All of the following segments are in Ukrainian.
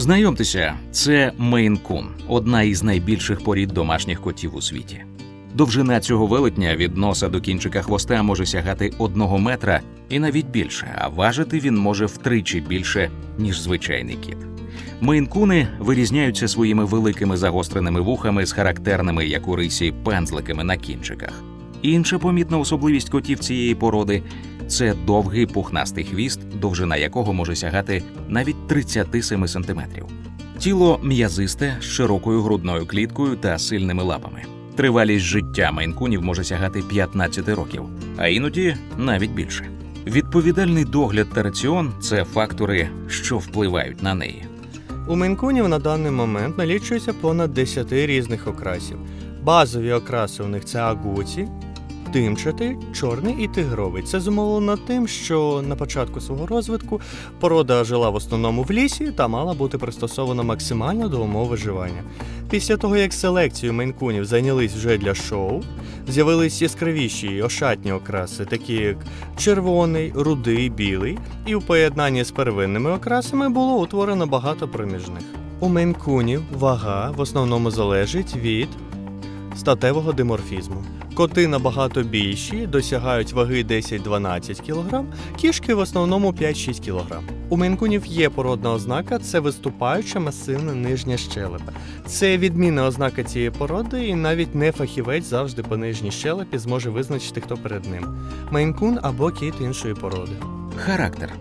Знайомтеся, це Мейн-кун, одна із найбільших порід домашніх котів у світі. Довжина цього велетня від носа до кінчика хвоста може сягати одного метра і навіть більше, а важити він може втричі більше, ніж звичайний кіт. Мейн-куни вирізняються своїми великими загостреними вухами з характерними, як у рисі, пензликами на кінчиках. Інша помітна особливість котів цієї породи це довгий пухнастий хвіст, довжина якого може сягати навіть 37 сантиметрів. Тіло м'язисте з широкою грудною кліткою та сильними лапами. Тривалість життя мейнкунів може сягати 15 років, а іноді навіть більше. Відповідальний догляд та раціон це фактори, що впливають на неї. У мейнкунів на даний момент налічується понад 10 різних окрасів. Базові окраси у них це агуті, димчатий, чорний і тигровий. Це зумовлено тим, що на початку свого розвитку порода жила в основному в лісі та мала бути пристосована максимально до умов виживання. Після того, як селекцію мейнкунів зайнялись вже для шоу, з'явились яскравіші і ошатні окраси, такі як червоний, рудий, білий, і у поєднанні з первинними окрасами було утворено багато проміжних. У мейнкунів вага в основному залежить від статевого диморфізму. Коти набагато більші, досягають ваги 10-12 кг, кішки в основному 5-6 кг. У мейнкунів є породна ознака це виступаюча масивна нижня щелепа. Це відмінна ознака цієї породи, і навіть не фахівець завжди по нижній щелепі зможе визначити, хто перед ним мейнкун або кіт іншої породи. Характер.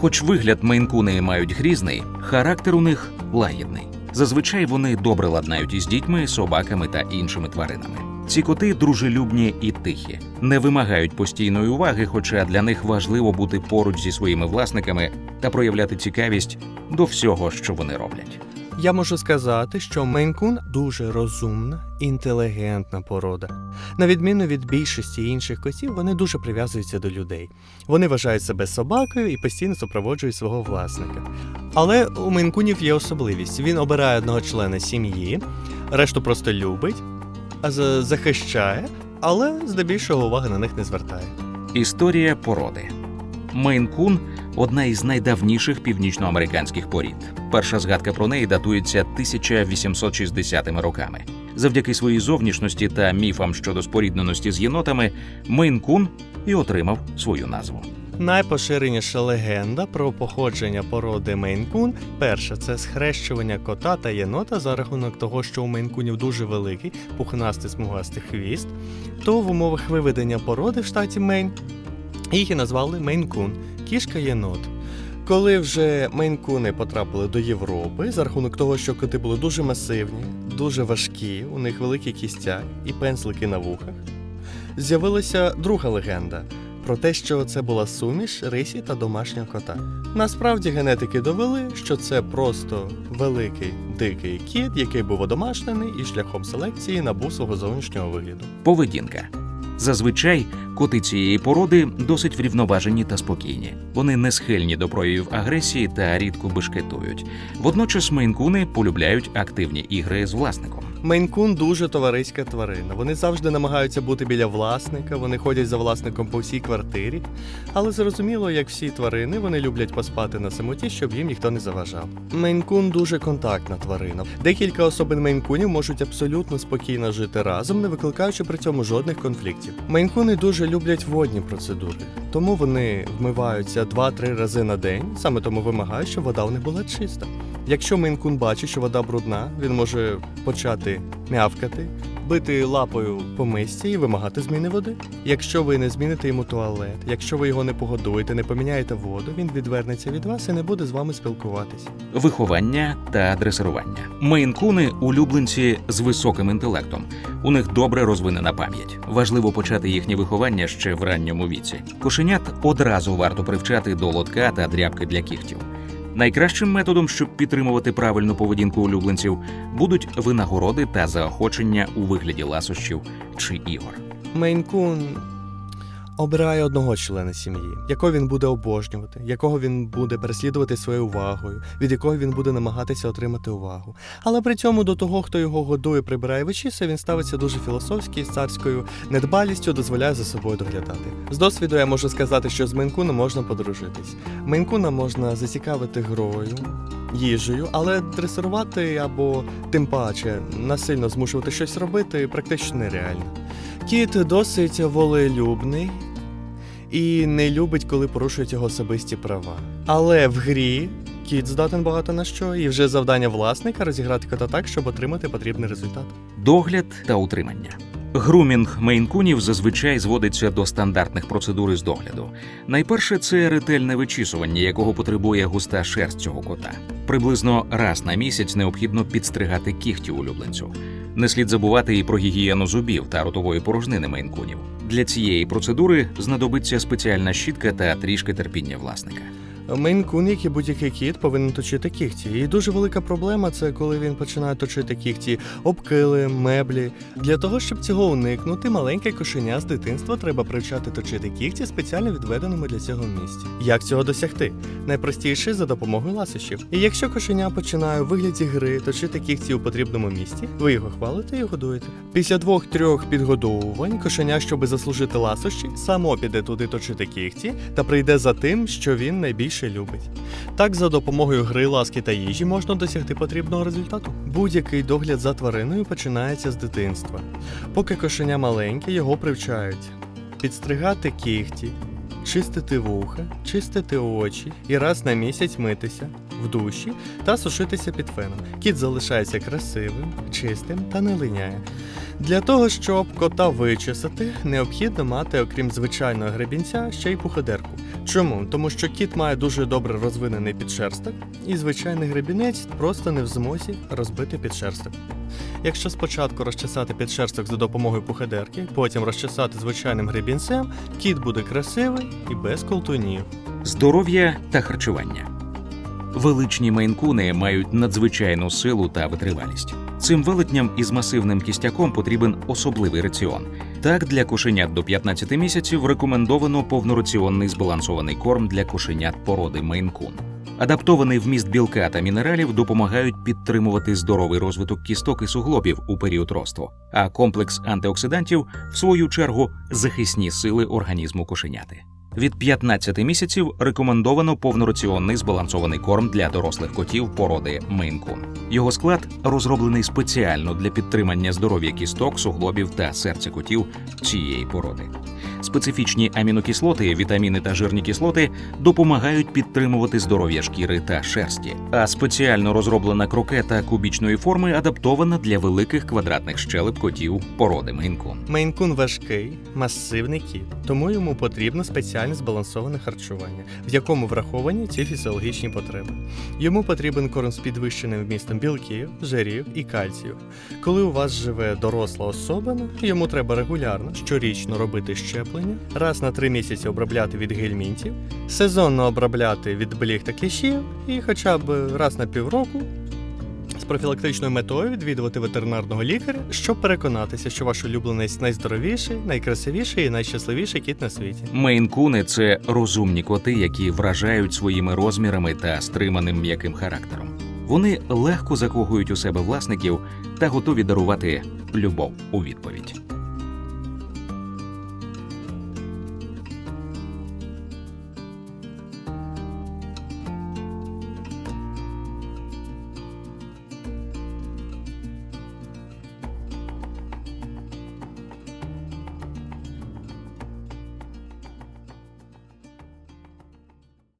Хоч вигляд мейнкуни мають грізний, характер у них лагідний. Зазвичай вони добре ладнають із дітьми, собаками та іншими тваринами. Ці коти дружелюбні і тихі, не вимагають постійної уваги, хоча для них важливо бути поруч зі своїми власниками та проявляти цікавість до всього, що вони роблять. Я можу сказати, що мейнкун дуже розумна, інтелігентна порода. На відміну від більшості інших котів, вони дуже прив'язуються до людей. Вони вважають себе собакою і постійно супроводжують свого власника. Але у мейнкунів є особливість: він обирає одного члена сім'ї, решту просто любить, захищає, але здебільшого уваги на них не звертає. Історія породи. Мейн-кун – одна із найдавніших північноамериканських порід. Перша згадка про неї датується 1860 роками. Завдяки своїй зовнішності та міфам щодо спорідненості з єнотами, Мейн-кун і отримав свою назву. Найпоширеніша легенда про походження породи мейнкун перша це схрещування кота та єнота за рахунок того, що у мейнкунів дуже великий пухнастий смугастий хвіст, то в умовах виведення породи в штаті Мейн їх і назвали мейнкун кішка єнот. Коли вже мейнкуни потрапили до Європи, за рахунок того, що коти були дуже масивні, дуже важкі, у них великий кістяк і пензлики на вухах, з'явилася друга легенда про те, що це була суміш рисі та домашнього кота. Насправді генетики довели, що це просто великий дикий кіт, який був одомашнений і шляхом селекції набув свого зовнішнього вигляду. Поведінка. Зазвичай коти цієї породи досить врівноважені та спокійні. Вони не схильні до проявів агресії та рідко бешкетують. Водночас мейнкуни полюбляють активні ігри з власником. Мейнкун дуже товариська тварина. Вони завжди намагаються бути біля власника, вони ходять за власником по всій квартирі. Але зрозуміло, як всі тварини, вони люблять поспати на самоті, щоб їм ніхто не заважав. Мейнкун дуже контактна тварина. Декілька особин мейнкунів можуть абсолютно спокійно жити разом, не викликаючи при цьому жодних конфліктів. Мейнкуни дуже люблять водні процедури, тому вони вмиваються 2-3 рази на день, саме тому вимагають, щоб вода у них була чиста. Якщо мейнкун бачить, що вода брудна, він може почати м'явкати, бити лапою по мисці і вимагати зміни води. Якщо ви не зміните йому туалет, якщо ви його не погодуєте, не поміняєте воду, він відвернеться від вас і не буде з вами спілкуватись. Виховання та дресирування. Мейнкуни улюбленці з високим інтелектом. У них добре розвинена пам'ять. Важливо почати їхнє виховання ще в ранньому віці. Кошенят одразу варто привчати до лотка та дрябки для кігтів. Найкращим методом, щоб підтримувати правильну поведінку улюбленців, будуть винагороди та заохочення у вигляді ласощів чи ігор. Мейнкун обирає одного члена сім'ї, якого він буде обожнювати, якого він буде переслідувати своєю увагою, від якого він буде намагатися отримати увагу. Але при цьому до того, хто його годує, прибирає вечіса, він ставиться дуже філософськи з царською недбалістю дозволяє за собою доглядати. З досвіду я можу сказати, що з Мейнкуном можна подружитись. Мейнкуна можна зацікавити грою, їжею, але дресирувати або тим паче насильно змушувати щось робити практично нереально. Кіт досить волелюбний і не любить, коли порушують його особисті права. Але в грі кіт здатен багато на що, і вже завдання власника розіграти кота так, щоб отримати потрібний результат. догляд та утримання. Грумінг мейнкунів зазвичай зводиться до стандартних процедур із догляду. Найперше це ретельне вичісування, якого потребує густа шерсть цього кота. Приблизно раз на місяць необхідно підстригати кігті улюбленцю. Не слід забувати і про гігієну зубів та ротової порожнини мейнкунів. Для цієї процедури знадобиться спеціальна щітка та трішки терпіння власника. Мейн-кун, як і будь-який кіт, повинен точити кігті. І дуже велика проблема це коли він починає точити кігті об килим, меблі. Для того, щоб цього уникнути, маленьке кошеня з дитинства треба привчати точити кігті спеціально відведеному для цього місці. Як цього досягти? Найпростіше за допомогою ласощів. І якщо кошеня починає у вигляді гри точити кігті у потрібному місці, ви його хвалите і годуєте. Після двох-трьох підгодовувань кошеня, щоби заслужити ласощі, само піде туди точити кігті та прийде за тим, що він найбільше любить. Так, за допомогою гри, ласки та їжі можна досягти потрібного результату. Будь-який догляд за твариною починається з дитинства. Поки кошеня маленьке, його привчають підстригати кігті, чистити вуха, чистити очі і раз на місяць митися в душі та сушитися під феном. Кіт залишається красивим, чистим та не линяє. Для того, щоб кота вичесати, необхідно мати, окрім звичайного гребінця, ще й пуходерку. Чому? Тому що кіт має дуже добре розвинений підшерсток, і звичайний гребінець просто не в змозі розбити підшерсток. Якщо спочатку розчесати підшерсток за допомогою пуходерки, потім розчесати звичайним гребінцем, кіт буде красивий і без колтунів. Здоров'я та харчування. Величні мейнкуни мають надзвичайну силу та витривалість. Цим велетням із масивним кістяком потрібен особливий раціон. Так, для кошенят до 15 місяців рекомендовано повнораціонний збалансований корм для кошенят породи мейнкун. Адаптований вміст білка та мінералів допомагають підтримувати здоровий розвиток кісток і суглобів у період росту, а комплекс антиоксидантів, в свою чергу, захисні сили організму кошеняти. Від 15 місяців рекомендовано повнораціонний збалансований корм для дорослих котів породи Мейн-кун. Його склад розроблений спеціально для підтримання здоров'я кісток, суглобів та серця котів цієї породи. Специфічні амінокислоти, вітаміни та жирні кислоти допомагають підтримувати здоров'я шкіри та шерсті. А спеціально розроблена крокета кубічної форми адаптована для великих квадратних щелеп котів породи Мейн-кун. Мейнкун важкий, масивний кіт, тому йому потрібно спеціальне збалансоване харчування, в якому враховані ці фізіологічні потреби. Йому потрібен корм з підвищеним вмістом білків, жирів і кальцію. Коли у вас живе доросла особина, йому треба регулярно щорічно робити щеплення, раз на три місяці обробляти від гельмінтів, сезонно обробляти від бліг та кліщів і хоча б раз на півроку профілактичною метою відвідувати ветеринарного лікаря, щоб переконатися, що ваш улюбленець найздоровіший, найкрасивіший і найщасливіший кіт на світі. Мейн-куни – це розумні коти, які вражають своїми розмірами та стриманим м'яким характером. Вони легко закохують у себе власників та готові дарувати любов у відповідь.